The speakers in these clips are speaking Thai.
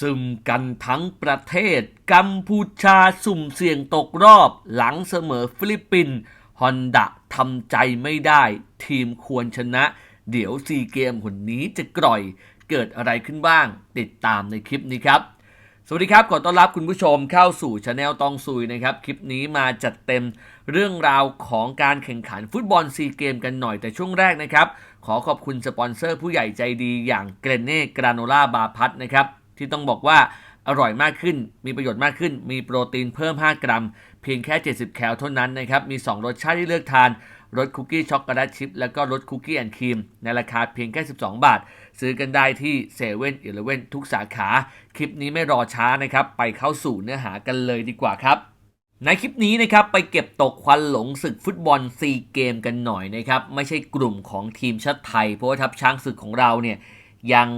ซึมกันทั้งประเทศ กัมพูชาสุ่มเสี่ยงตกรอบหลังเสมอฟิลิปปินส์ฮอนดะทำใจไม่ได้ ทีมควรชนะ เดี๋ยวซีเกมคนนี้จะกร่อย เกิดอะไรขึ้นบ้าง ติดตามในคลิปนี้ครับ สวัสดีครับ ขอต้อนรับคุณผู้ชมเข้าสู่ช anel ตองซุยนะครับ คลิปนี้มาจัดเต็มเรื่องราวของการแข่งขันฟุตบอลซีเกมกันหน่อยแต่ช่วงแรกนะครับ ขอขอบคุณสปอนเซอร์ผู้ใหญ่ใจดีอย่างเกรเน่กราโนล่าบาพัทนะครับ ที่ต้องบอกว่าอร่อยมากขึ้น มีประโยชน์มากขึ้น มีโปรตีนเพิ่ม 5 กรัม เพียงแค่ 70 แคลเท่านั้นนะครับ มี 2 รสชาติที่เลือกทาน รสคุกกี้ช็อกโกแลตชิพ แล้วก็รสคุกกี้แอนด์ครีม ในราคาเพียงแค่ 12 บาท ซื้อกันได้ที่เซเว่นอีเลเว่นทุกสาขา คลิปนี้ไม่รอช้านะครับ ไปเข้าสู่เนื้อหากันเลยดีกว่าครับ ในคลิปนี้นะครับ ไปเก็บตกควันหลงศึกฟุตบอลซีเกมกันหน่อยนะครับ ไม่ใช่กลุ่มของทีมชาติไทย เพราะว่าทัพช้างศึกของเราเนี่ยยัง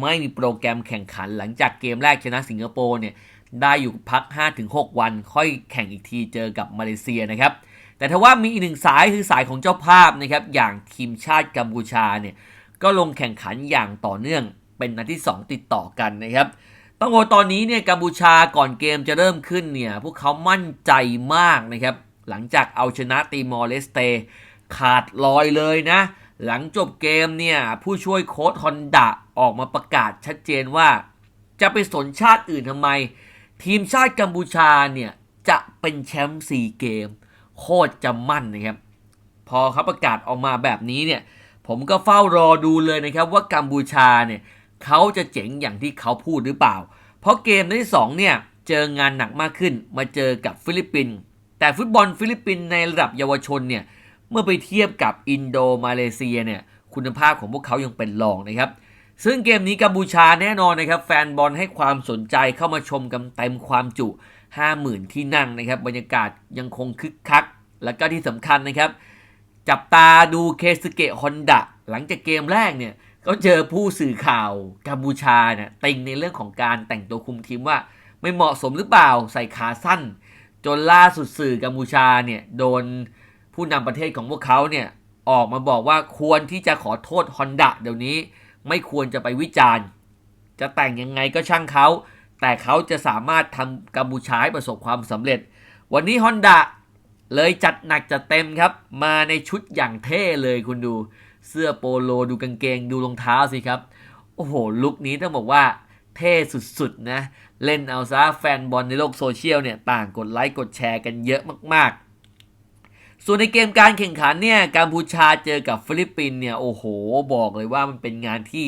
ไม่มีโปรแกรมแข่งขันหลังจากเกมแรกชนะสิงคโปร์เนี่ยได้อยู่พัก 5-6 วัน ค่อยแข่งอีกทีเจอกับมาเลเซียนะครับ แต่ถ้าว่ามีอีกหนึ่งสายคือสายของเจ้าภาพนะครับ อย่างทีมชาติกัมพูชาเนี่ยก็ลงแข่งขันอย่างต่อเนื่องเป็นนัดที่ 2 ติดต่อกันนะครับ ต้องบอกตอนนี้เนี่ยกัมพูชาก่อนเกมจะเริ่มขึ้นเนี่ยพวกเขามั่นใจมากนะครับ หลังจากเอาชนะตีมอร์เลสเตขาดลอยเลยนะ หลังจบเกมเนี่ยผู้ช่วยโค้ชฮอนดะ ออกมาประกาศชัดเจนว่า จะไปสนชาติอื่นทำไม ทีมชาติกัมพูชาเนี่ยจะเป็นแชมป์ซีเกม โคตรจะมั่นนะครับ พอเขาประกาศออกมาแบบนี้เนี่ย ผมก็เฝ้ารอดูเลยนะครับว่ากัมพูชาเนี่ยเขาจะเจ๋งอย่างที่เขาพูดหรือเปล่า เพราะเกมนัดที่2เนี่ยเจองานหนักมากขึ้นมาเจอกับฟิลิปปินส์แต่ฟุตบอลฟิลิปปินส์ในระดับเยาวชนเนี่ยเมื่อไปเทียบกับอินโดมาเลเซียเนี่ยคุณภาพของพวกเขายังเป็นรองนะครับ ซึ่งเกมนี้กัมพูชาแน่นอนนะครับ แฟนบอลให้ความสนใจเข้ามาชมกันเต็มความจุ 50,000 ที่นั่งนะครับ บรรยากาศยังคงคึกคัก และก็ที่สำคัญนะครับ จับตาดูเคสเกะฮอนดะหลังจากเกมแรกเนี่ยก็เจอผู้สื่อข่าวกัมพูชาเนี่ยติงในเรื่องของการแต่งตัวคุมทีมว่า ไม่เหมาะสมหรือเปล่าใส่ขาสั้น จนล่าสุดสื่อกัมพูชาเนี่ยโดนผู้นำประเทศของพวกเขาเนี่ยออกมาบอกว่าควรที่จะขอโทษฮอนดะเดี๋ยวนี้ ไม่ควรจะไปวิจารณ์ จะแต่งยังไงก็ช่างเขา แต่เขาจะสามารถทำกัมพูชาให้ประสบความสำเร็จ วันนี้ฮอนดะเลยจัดหนักจัดเต็มครับ มาในชุดอย่างเท่เลยคุณดู เสื้อโปโลดูกางเกงดูรองเท้าสิครับ โอ้โห ลุคนี้ต้องบอกว่าเท่สุดๆนะ เล่นเอาซะแฟนบอลในโลกโซเชียลเนี่ย ต่างกดไลค์กดแชร์กันเยอะมากๆ ส่วนในเกมการแข่งขันเนี่ยกัมพูชาเจอกับฟิลิปปินเนี่ยโอ้โหบอกเลยว่ามันเป็นงานที่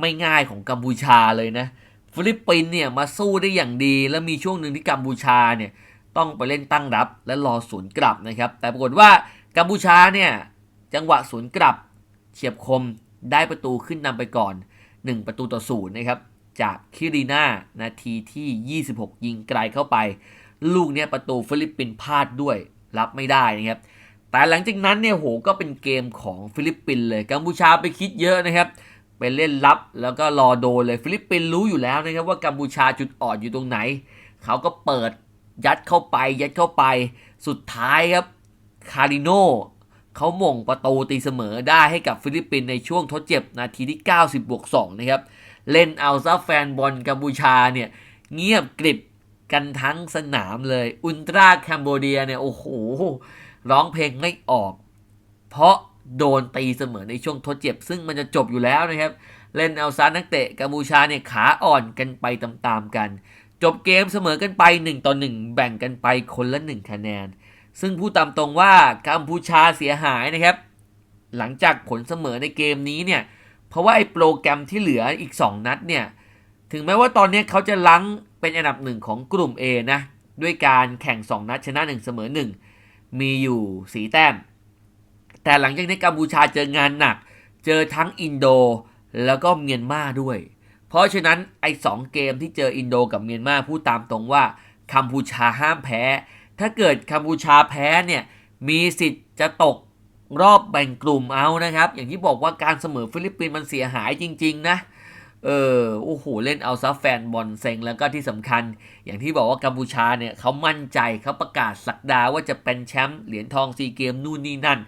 ไม่ง่ายของกัมพูชาเลยนะ ฟิลิปปินเนี่ยมาสู้ได้อย่างดี แล้วมีช่วงหนึ่งที่กัมพูชาเนี่ยต้องไปเล่นตั้งรับและรอสวนกลับนะครับ แต่ปรากฏว่ากัมพูชาเนี่ยจังหวะสวนกลับเฉียบคมได้ประตูขึ้นนำไปก่อน 1 ประตูต่อศูนย์นะครับจากคิริน่านาทีที่ 26 ยิงไกลเข้าไป ลูกเนี้ยประตูฟิลิปปินส์พลาดด้วย รับไม่ได้นะครับ แต่หลังจากนั้นเนี่ยโหก็เป็นเกมของฟิลิปปินส์เลย กัมพูชาไปคิดเยอะนะครับไปเล่นรับแล้วก็รอโดนเลยฟิลิปปินส์รู้อยู่แล้วนะครับว่ากัมพูชาจุดอ่อนอยู่ตรงไหน เขาก็เปิดยัดเข้าไปยัดเข้าไป สุดท้ายครับคาริโนเขาหม่งประตูตีเสมอได้ให้กับฟิลิปปินส์ในช่วงทดเจ็บนาทีที่ 90บวก2นะครับ เล่นเอาซะแฟนบอลกัมพูชาเนี่ย เงียบกริบ กันทั้งสนามเลย อุลตราแคมโบเดียเนี่ย โอ้โห ร้องเพลงไม่ออก เพราะโดนตีเสมอในช่วงทดเจ็บ ซึ่งมันจะจบอยู่แล้วนะครับ เล่นเอาซะนักเตะกัมพูชาเนี่ยขาอ่อนกันไปตามๆกัน จบเกมเสมอกันไป1ต่อ1แบ่งกันไปคนละ1คะแนน ซึ่งผู้ตามตรงว่ากัมพูชาเสียหายนะครับ หลังจากผลเสมอในเกมนี้เนี่ย เพราะว่าไอ้โปรแกรมที่เหลืออีก 2 นัดเนี่ย ถึงแม้ว่าตอนนี้เขาจะลัง เป็นอันดับหนึ่งของกลุ่ม A นะด้วยการแข่ง 2 นัดชนะ 1 เสมอ 1 มีอยู่4แต้ม แต่หลังจากนี้กัมพูชาเจองานหนัก เจอทั้งอินโดแล้วก็เมียนมาด้วย เพราะฉะนั้นไอ้สองเกมที่เจออินโดกับเมียนมาพูดตามตรงว่ากัมพูชาห้ามแพ้ ถ้าเกิดกัมพูชาแพ้เนี่ยมีสิทธิ์จะตกรอบแบ่งกลุ่มเอานะครับ อย่างที่บอกว่าการเสมอฟิลิปปินส์มันเสียหายจริง ๆ นะ เออโอ้โหเล่นเอาซะแฟนบอลเซ็งแล้วก็ที่สำคัญ อย่างที่บอกว่ากัมพูชาเนี่ยเขามั่นใจเขาประกาศสักดาว่าจะเป็นแชมป์เหรียญทองซีเกมนู่นนี่นั่น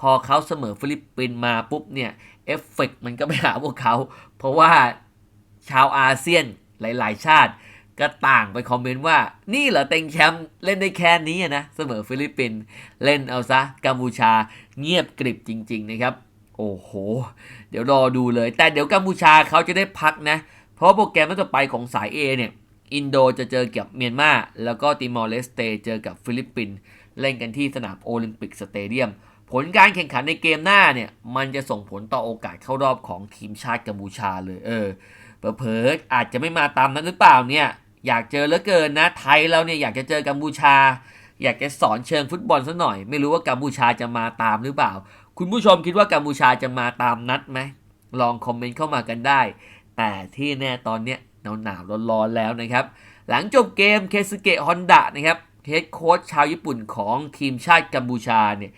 พอเขาเสมอฟิลิปปินส์มาปุ๊บเนี่ยเอฟเฟกมันก็ไปหาพวกเขา เพราะว่าชาวอาเซียนหลาย ๆ ชาติก็ต่างไปคอมเมนต์ว่า นี่เหรอเต็งแชมป์เล่นได้แค่นี้นะ เสมอฟิลิปปินส์เล่นเอาซะกัมพูชาเงียบกริบจริง ๆ นะครับ โอ้โห เดี๋ยวรอดูเลย แต่เดี๋ยวกัมพูชาเขาจะได้พักนะ เพราะโปรแกรมนัดต่อไปของสาย A เนี่ย อินโดจะเจอกับเมียนมา แล้วก็ติมอร์เลสเตเจอกับฟิลิปปินส์ เล่นกันที่สนามโอลิมปิกสเตเดียม ผลการแข่งขันในเกมหน้าเนี่ย มันจะส่งผลต่อโอกาสเข้ารอบของทีมชาติกัมพูชาเลย เออ เผลอๆอาจจะไม่มาตามนั้นหรือเปล่าเนี่ย อยากเจอเหลือเกินนะ ไทยเราเนี่ยอยากจะเจอกัมพูชา อยากจะสอนเชิงฟุตบอลสักหน่อย ไม่รู้ว่ากัมพูชาจะมาตามหรือเปล่า คุณผู้ชมคิดว่ากัมพูชาจะมาตามนัดไหม ลองคอมเมนต์เข้ามากันได้ แต่ที่แน่ตอนเนี้ยหนาวหนาวๆร้อนๆแล้วนะครับ หลังจบเกมเคสเกะฮอนดะนะครับเฮดโค้ชชาวญี่ปุ่นของทีมชาติกัมพูชาเนี่ย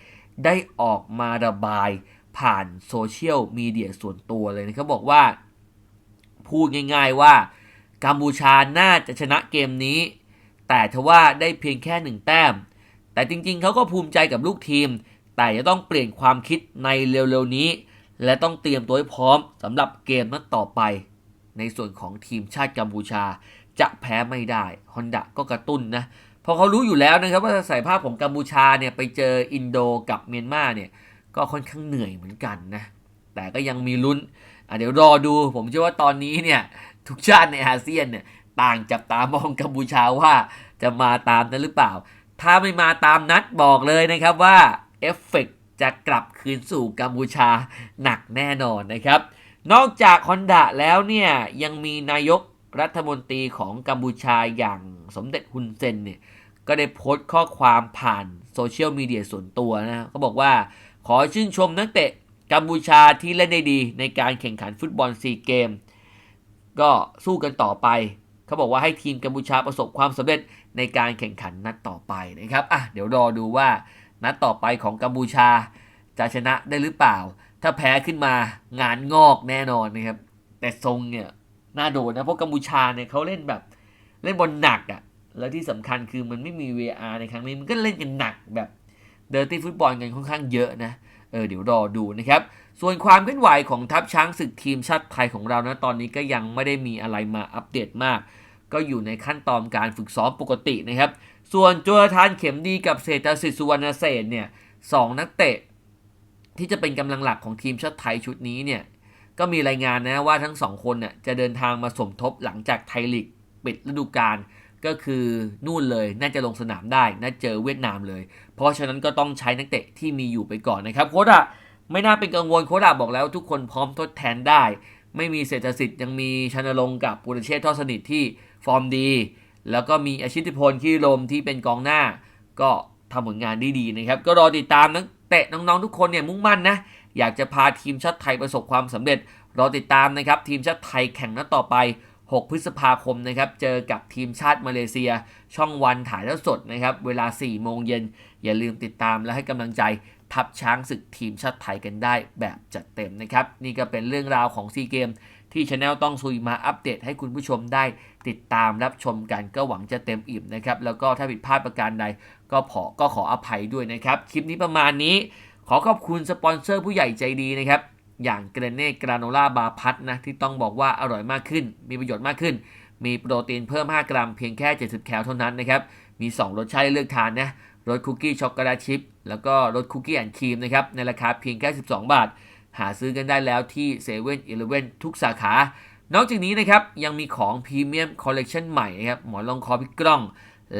ได้ออกมาระบายผ่านโซเชียลมีเดียส่วนตัวเลยนะครับบอกว่า พูดง่ายๆว่ากัมพูชาน่าจะชนะเกมนี้ แต่ทว่าได้เพียงแค่หนึ่งแต้ม แต่จริงๆเขาก็ภูมิใจกับลูกทีม แต่จะต้องเปลี่ยนความคิดในเร็วๆนี้ และต้องเตรียมตัวให้พร้อมสำหรับเกมนัดต่อไป ในส่วนของทีมชาติกัมพูชา จะแพ้ไม่ได้ฮอนดะก็กระตุ้นนะพราะเขารู้อยู่แล้วนะครับว่าสายภาพของกัมพูชาเนี่ยไปเจออินโดกับเมียนมาเนี่ยก็ค่อนข้างเหนื่อยเหมือนกันนะแต่ก็ยังมีลุ้นเดี๋ยวรอดูผมเชื่อว่าตอนนี้เนี่ยทุกชาติในอาเซียนเนี่ยต่างจับตามองกัมพูชาว่าจะมาตามนั้นหรือเปล่า ถ้าไม่มาตามนัดบอกเลยนะครับว่า เอฟเฟกต์จะกลับคืนสู่กัมพูชาหนักแน่นอนนะครับ นอกจากฮอนดะแล้วเนี่ยยังมีนายกรัฐมนตรีของกัมพูชาอย่างสมเด็จฮุนเซนเนี่ยก็ได้โพสต์ข้อความผ่านโซเชียลมีเดียส่วนตัวนะเขาบอกว่าขอชื่นชมนักเตะกัมพูชาที่เล่นได้ดีในการแข่งขันฟุตบอลซีเกม ก็สู้กันต่อไป เขาบอกว่าให้ทีมกัมพูชาประสบความสำเร็จในการแข่งขันนัดต่อไปนะครับอะเดี๋ยวรอดูว่า นัดต่อไปของกัมพูชาจะชนะได้หรือเปล่า ถ้าแพ้ขึ้นมางานงอกแน่นอนนะครับ แต่ทรงเนี่ยน่าโดนนะ เพราะกัมพูชาเนี่ยเขาเล่นแบบเล่นบอลหนักอะ่ะ แล้วที่สำคัญคือมันไม่มี VR ในครั้งนี้ มันก็เล่นกันหนักแบบเดอร์ตี้ฟุตบอลกันค่อนข้างเยอะนะ เออเดี๋ยวรอดูนะครับ ส่วนความเคลื่อนไหวของทัพช้างศึกทีมชาติไทยของเรานะตอนนี้ก็ยังไม่ได้มีอะไรมาอัปเดตมาก ก็อยู่ในขั้นตอนการฝึกซ้อมปกตินะครับ ส่วนโจทานเข็มดีกับเศรษฐศิษย์สุวรรณเศษเนี่ยสองนักเตะ ที่จะเป็นกำลังหลักของทีมชาติไทยชุดนี้เนี่ยก็มีรายงานนะว่าทั้งสองคนน่ะจะเดินทางมาสมทบหลังจากไทยลีกปิดฤดูกาลก็คือนู่นเลยน่าจะลงสนามได้น่าเจอเวียดนามเลย เพราะฉะนั้นก็ต้องใช้นักเตะที่มีอยู่ไปก่อนนะครับโค้ดอะไม่น่าเป็นกังวลโค้ดอะบอกแล้วทุกคนพร้อมทดแทนได้ ไม่มีเศรษฐสิทธิ์ยังมีชนรงกับปุรเชษทอดสนิทที่ฟอร์มดี แล้วก็มีอาชิติพลที่ลมที่เป็นกองหน้า ก็ทำผลงานได้ดีนะครับ ก็รอติดตามนักเตะน้องๆทุกคนเนี่ยมุ่งมั่นนะ อยากจะพาทีมชาติไทยประสบความสำเร็จ รอติดตามนะครับ ทีมชาติไทยแข่งนัดต่อไป 6 พฤษภาคมนะครับ เจอกับทีมชาติมาเลเซีย ช่องวันถ่ายทอดสดนะครับ เวลา 4 โมงเย็น อย่าลืมติดตามและให้กำลังใจ ทัพช้างศึกทีมชาติไทยกันได้แบบจัดเต็มนะครับ นี่ก็เป็นเรื่องราวของซีเกมที่ช anel ต้องซุยมาอัปเดตให้คุณผู้ชมได้ติดตามรับชมกันก็หวังจะเต็มอิ่มนะครับ แล้วก็ถ้าผิดพลาดประการใดก็ขอก็ขออภัยด้วยนะครับ คลิปนี้ประมาณนี้ขอขอบคุณสปอนเซอร์ผู้ใหญ่ใจดีนะครับ อย่างเกรเน่กราโนล่าบาพัทนะที่ต้องบอกว่าอร่อยมากขึ้น มีประโยชน์มากขึ้น มีโปรตีนเพิ่ม 5 กรัมเพียงแค่ 70 แคลเท่านั้นนะครับ มี 2 รสชาติเลือกทานนะรสคุกกี้ช็อกโกแลตชิพ แล้วก็รสคุกกี้แอนด์ครีมนะครับในราคาเพียงแค่ 12 บาท หาซื้อกันได้แล้วที่7 e เ e ่ e อทุกสาขา นอกจากนี้นะครับยังมีของพรีเมียมคอลเลกชันใหม่นะครับหมอนรองคอพิกล้อง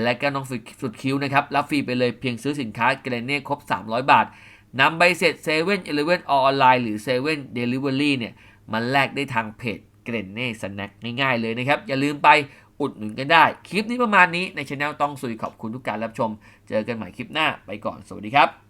และก็น้องสุดคิ้วนะครับรับฟรีไปเลยเพียงซื้อสินค้าเกรเน่ครบ 300 บาทนำใบเสร็จ7 e เ e ่ e ออนไลน์หรือ7 e เ e ่ e เดลิเวอรี่เนี่ยมาแลกได้ทางเพจเกรเน่สแน็คง่ายๆเลยนะครับอย่าลืมไป อุดหนุนกันได้ คลิปนี้ประมาณนี้ในช anel ต้องสุยขอบคุณทุกการรับชม เจอกันใหม่คลิปหน้าไปก่อนสวัสดีครับ